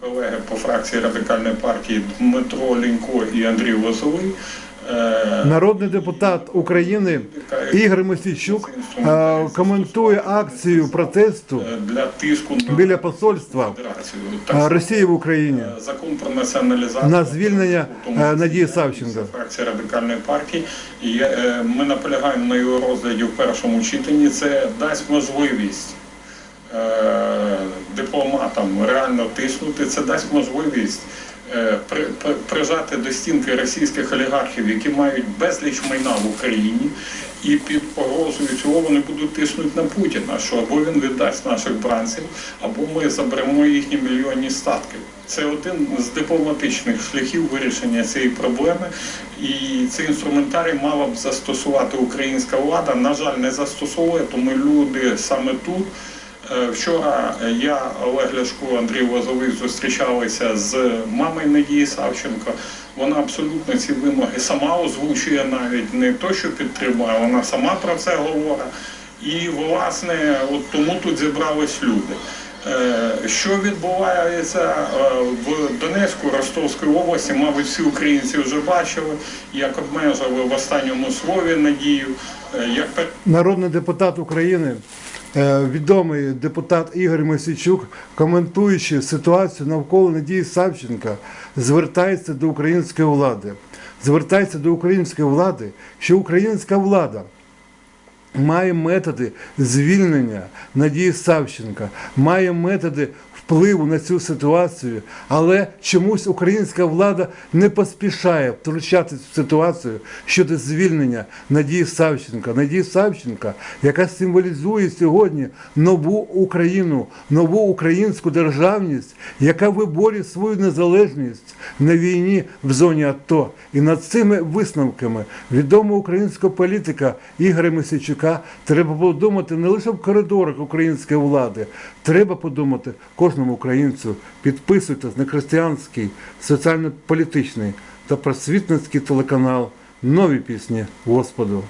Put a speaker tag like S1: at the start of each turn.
S1: колеги по фракції радикальної партії Дмитро Лінько і Андрій Лозовий. е,
S2: Народний депутат України Ігор Мосійчук е, коментує акцію протесту
S1: для тиску
S2: біля посольства е, Росії в Україні.
S1: Закон про націоналізацію
S2: На звільнення, Надії Савченко.
S1: Фракція радикальної партії. І ми наполягаємо на його розгляді в першому читанні. Це дасть можливість дипломатам реально тиснути. Це дасть можливість. е, при- при- Прижати до стінки російських олігархів, які мають безліч майна в Україні, і під погрозою цього вони будуть тиснути на Путіна, що або він віддасть наших бранців, або ми заберемо їхні мільйонні статки. Це один з дипломатичних шляхів вирішення цієї проблеми, і цей інструментарій мала б застосувати українська влада. На жаль, не застосовує, тому люди саме тут. Е, Вчора я, Олег Ляшко, Андрій Лозовий зустрічалися з мамою Надії Савченко. Вона абсолютно ці вимоги сама озвучує навіть не то, що підтримує, вона сама про це говорить. І власне, от тому тут зібрались люди. Е, Що відбувається е, в Донецьку, Ростовській області, мабуть, всі українці вже бачили, як обмежили в останньому слові надію, як
S2: Народний депутат України, відомий депутат Ігор Мосійчук, коментуючи ситуацію навколо Надії Савченка, звертається до української влади. Звертається до української влади, що українська влада має методи звільнення Надії Савченка, має методи впливу на цю ситуацію, але чомусь українська влада не поспішає втручатися в ситуацію щодо звільнення Надії Савченка. Надії Савченка, яка символізує сьогодні нову Україну, нову українську державність, яка виборює свою незалежність на війні в зоні АТО. І над цими висновками відомого українського політика Ігоря Мисячука треба подумати не лише в коридорах української влади, треба подумати кожному українцю. Підписуйтесь на християнський, соціально-політичний та просвітницький телеканал Нові пісні Господу.